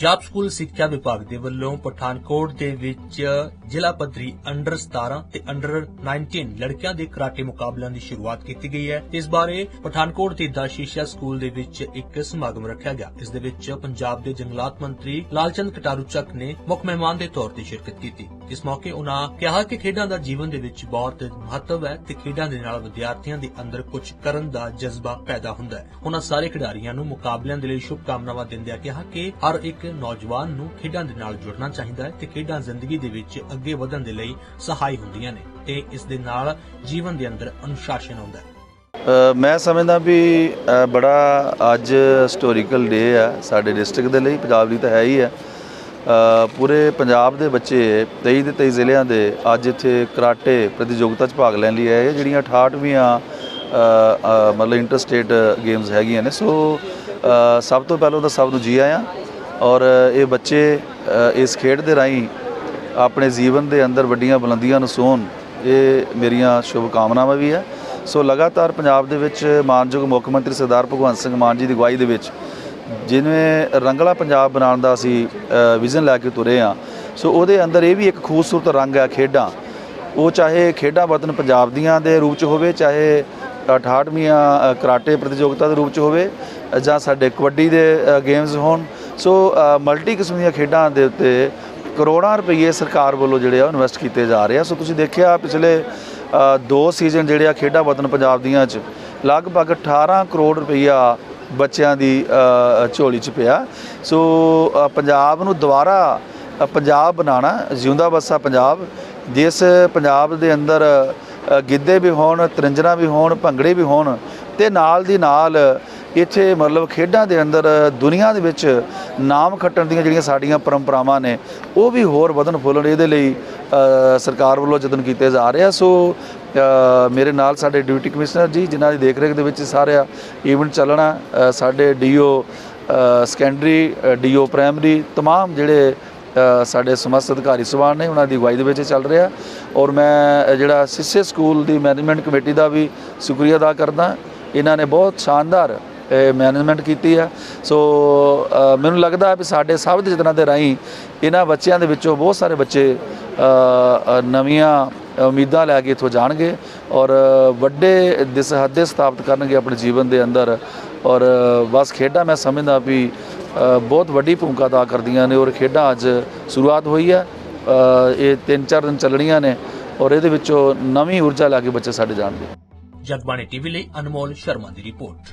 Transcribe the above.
Punjab school ਸਿੱਖਿਆ ਵਿਭਾਗ ਦੇ ਵੱਲੋਂ ਪਠਾਨਕੋਟ ਦੇ ਵਿੱਚ ਜ਼ਿਲ੍ਹਾ ਪੱਧਰੀ ਅੰਡਰ 17 ਤੇ ਅੰਡਰ 19 ਲੜਕਿਆਂ ਦੇ ਕਰਾਟੇ ਮੁਕਾਬਲਿਆਂ ਦੀ ਸ਼ੁਰੂਆਤ ਕੀਤੀ ਗਈ ਹੈ। ਇਸ ਬਾਰੇ ਪਠਾਨਕੋਟ ਦੇ ਦਾਸ਼ੀਸ਼ਾ ਸਕੂਲ ਦੇ ਵਿੱਚ ਇੱਕ ਸਮਾਗਮ ਰੱਖਿਆ ਗਿਆ। ਇਸ ਦੇ ਵਿੱਚ ਪੰਜਾਬ ਦੇ ਜੰਗਲਾਤ ਮੰਤਰੀ ਲਾਲਚੰਦ ਕਟਾਰੂ ਚੱਕ ਨੇ ਮੁੱਖ ਮਹਿਮਾਨ ਦੇ ਤੌਰ ਤੇ ਸ਼ਿਰਕਤ ਕੀਤੀ। ਇਸ ਮੌਕੇ ਉਹਨਾਂ ਕਿਹਾ ਕਿ ਖੇਡਾਂ ਦਾ ਜੀਵਨ ਦੇ ਵਿੱਚ ਬਹੁਤ ਮਹੱਤਵ ਹੈ ਤੇ ਖੇਡਾਂ ਦੇ ਨਾਲ ਵਿਦਿਆਰਥੀਆਂ ਦੇ ਅੰਦਰ ਕੁਝ ਕਰਨ ਦਾ ਜਜ਼ਬਾ ਪੈਦਾ ਹੁੰਦਾ ਹੈ। ਉਹਨਾਂ ਸਾਰੇ ਖਿਡਾਰੀਆਂ ਨੂੰ ਮੁਕਾਬਲਿਆਂ ਦੇ ਲਈ ਸ਼ੁਭਕਾਮਨਾਵਾਂ ਦਿੰਦਿਆਂ ਕਿਹਾ ਕਿ ਹਰ ਇੱਕ ਨੌਜਵਾਨ ਨੂੰ ਖੇਡਾਂ ਦੇ ਨਾਲ ਜੁੜਨਾ ਚਾਹੀਦਾ ਹੈ ਤੇ ਖੇਡਾਂ ਜ਼ਿੰਦਗੀ ਦੇ ਵਿੱਚ ਅੱਗੇ ਵਧਣ ਦੇ ਲਈ ਸਹਾਈ ਹੁੰਦੀਆਂ ਨੇ ਤੇ ਇਸ ਦੇ ਨਾਲ ਜੀਵਨ ਦੇ ਅੰਦਰ ਅਨੁਸ਼ਾਸਨ ਆਉਂਦਾ ਹੈ। ਮੈਂ ਸਮਝਦਾ ਵੀ ਬੜਾ ਅੱਜ ਹਿਸਟੋਰੀਕਲ ਡੇ ਆ ਸਾਡੇ ਡਿਸਟ੍ਰਿਕਟ ਦੇ ਲਈ ਪੰਜਾਬ ਲਈ ਤਾਂ ਹੈ ਹੀ ਹੈ ਪੂਰੇ ਪੰਜਾਬ ਦੇ ਬੱਚੇ 23 ਦੇ 23 ਜ਼ਿਲ੍ਹਿਆਂ ਦੇ ਅੱਜ ਇੱਥੇ ਕਰਾਟੇ ਪ੍ਰਤੀਯੋਗਤਾ 'ਚ ਭਾਗ ਲੈਣ ਲਈ ਆਏ ਆ, ਜਿਹੜੀਆਂ 68ਵੀਆਂ ਮਤਲਬ ਇੰਟਰ ਸਟੇਟ ਗੇਮਸ ਹੈਗੀਆਂ ਨੇ। ਸੋ ਸਭ ਤੋਂ ਪਹਿਲਾਂ ਤਾਂ ਸਭ ਨੂੰ ਜੀ ਆਇਆਂ। ਔਰ ਇਹ ਬੱਚੇ ਇਸ ਖੇਡ ਦੇ ਰਾਹੀਂ ਆਪਣੇ ਜੀਵਨ ਦੇ ਅੰਦਰ ਵੱਡੀਆਂ ਬੁਲੰਦੀਆਂ ਨੂੰ ਸੋਹਣ ਇਹ ਮੇਰੀਆਂ ਸ਼ੁਭ ਕਾਮਨਾਵਾਂ ਵੀ ਹੈ। ਸੋ ਲਗਾਤਾਰ ਪੰਜਾਬ ਦੇ ਵਿੱਚ ਮਾਨਯੋਗ ਮੁੱਖ ਮੰਤਰੀ ਸਰਦਾਰ ਭਗਵੰਤ ਸਿੰਘ ਮਾਨ ਜੀ ਦੀ ਅਗਵਾਈ ਦੇ ਵਿੱਚ ਜਿਵੇਂ ਰੰਗਲਾ ਪੰਜਾਬ ਬਣਾਉਣ ਦਾ ਅਸੀਂ ਵਿਜ਼ਨ ਲੈ ਕੇ ਤੁਰੇ ਆ ਸੋ ਉਹਦੇ ਅੰਦਰ ਇਹ ਵੀ ਇੱਕ ਖੂਬਸੂਰਤ ਰੰਗ ਹੈ ਖੇਡਾਂ। ਉਹ ਚਾਹੇ ਖੇਡਾਂ ਵਤਨ ਪੰਜਾਬ ਦੀਆਂ ਦੇ ਰੂਪ ਚ ਹੋਵੇ, ਚਾਹੇ 68ਵੀਆਂ ਕਰਾਟੇ ਪ੍ਰਤੀਯੋਗਤਾ ਦੇ ਰੂਪ ਚ ਹੋਵੇ, ਜਾਂ ਸਾਡੇ ਕਬੱਡੀ ਦੇ ਗੇਮਸ ਹੋਣ ਸੋ ਮਲਟੀ ਕਿਸਮ ਦੀਆਂ ਖੇਡਾਂ ਦੇ ਉੱਤੇ ਕਰੋੜਾਂ ਰੁਪਏ ਸਰਕਾਰ ਵੱਲੋਂ ਜਿਹੜੇ ਆ ਇਨਵੈਸਟ ਕੀਤੇ ਜਾ ਰਹੇ ਆ। ਸੋ, ਤੁਸੀਂ ਦੇਖਿਆ ਪਿਛਲੇ ਦੋ ਸੀਜ਼ਨ ਜਿਹੜੇ ਆ ਖੇਡਾਂ ਵਤਨ ਪੰਜਾਬ ਦੀਆਂ ਚ, ਲਗਭਗ 18 ਕਰੋੜ ਰੁਪਈਆ ਬੱਚਿਆਂ ਦੀ ਝੋਲੀ ਚ ਪਿਆ। ਸੋ ਪੰਜਾਬ ਨੂੰ ਦੁਬਾਰਾ ਪੰਜਾਬ ਬਣਾਉਣਾ, ਜਿਉਂਦਾ ਵਸਾ ਪੰਜਾਬ, ਜਿਸ ਪੰਜਾਬ ਦੇ ਅੰਦਰ ਗਿੱਧੇ ਵੀ ਹੋਣ, ਤਰਿੰਜਣਾ ਵੀ ਹੋਣ, ਭੰਗੜੇ ਵੀ ਹੋਣ, ਤੇ ਨਾਲ ਦੀ ਨਾਲ ਇੱਥੇ ਮਤਲਬ ਖੇਡਾਂ ਦੇ ਅੰਦਰ ਦੁਨੀਆ ਦੇ ਵਿੱਚ ਨਾਮ ਖੱਟਣ ਦੀਆਂ ਜਿਹੜੀਆਂ ਸਾਡੀਆਂ ਪਰੰਪਰਾਵਾਂ ਨੇ ਉਹ ਵੀ ਹੋਰ ਵਧਣ ਫੁੱਲਣ ਇਹਦੇ ਲਈ ਅ, ਸਰਕਾਰ ਵੱਲੋਂ ਯਤਨ ਕੀਤੇ ਜਾ ਰਹੇ ਆ ਸੋ ਅ, ਮੇਰੇ ਨਾਲ ਸਾਡੇ ਡਿਊਟੀ ਕਮਿਸ਼ਨਰ ਜੀ ਜਿਨ੍ਹਾਂ ਦੀ ਦੇਖਰੇਖ ਦੇ ਵਿੱਚ ਸਾਰਾ ਇਵੈਂਟ ਚੱਲਣਾ ਅ, ਸਾਡੇ ਡੀਓ ਸੈਕੰਡਰੀ ਡੀਓ ਪ੍ਰਾਇਮਰੀ तमाम ਜਿਹੜੇ ਅ, ਸਾਡੇ ਸਮਸਤ ਅਧਿਕਾਰੀ ਸਭਾਨ ਨੇ ਉਹਨਾਂ ਦੀ ਅਗਵਾਈ ਦੇ ਵਿੱਚ ਚੱਲ ਰਿਹਾ ਔਰ ਮੈਂ ਅ, ਜਿਹੜਾ ਸਿੱਸੇ ਸਕੂਲ ਦੀ ਮੈਨੇਜਮੈਂਟ ਕਮੇਟੀ ਦਾ ਵੀ ਸ਼ੁਕਰੀਆ ਅਦਾ ਕਰਦਾ ਇਹਨਾਂ ਨੇ ਬਹੁਤ ਸ਼ਾਨਦਾਰ ਮੈਨੇਜਮੈਂਟ ਕੀਤੀ ਹੈ ਸੋ ਮੈਨੂੰ ਲੱਗਦਾ ਵੀ ਸਾਡੇ ਸਭ ਦੇ ਯਤਨਾਂ ਦੇ ਰਾਹੀਂ ਇਹਨਾਂ ਬੱਚਿਆਂ ਦੇ ਵਿੱਚੋਂ ਬਹੁਤ ਸਾਰੇ ਬੱਚੇ ਨਵੀਆਂ ਉਮੀਦਾਂ ਲੈ ਕੇ ਇੱਥੋਂ ਜਾਣਗੇ ਔਰ ਵੱਡੇ ਦਿਸਹੱਦੇ ਸਥਾਪਿਤ ਕਰਨਗੇ ਆਪਣੇ ਜੀਵਨ ਦੇ ਅੰਦਰ। ਔਰ ਬਸ ਖੇਡਾਂ ਮੈਂ ਸਮਝਦਾ ਵੀ ਬਹੁਤ ਵੱਡੀ ਭੂਮਿਕਾ ਅਦਾ ਕਰਦੀਆਂ ਨੇ ਔਰ ਖੇਡਾਂ ਅੱਜ ਸ਼ੁਰੂਆਤ ਹੋਈ ਹੈ ਇਹ 3-4 ਦਿਨ ਚੱਲਣੀਆਂ ਨੇ ਔਰ ਇਹਦੇ ਵਿੱਚੋਂ ਨਵੀਂ ਊਰਜਾ ਲੈ ਕੇ ਬੱਚੇ ਸਾਡੇ ਜਾਣਗੇ। ਜਗਬਾਣੀ ਟੀਵੀ ਲਈ ਅਨਮੋਲ ਸ਼ਰਮਾ ਦੀ ਰਿਪੋਰਟ।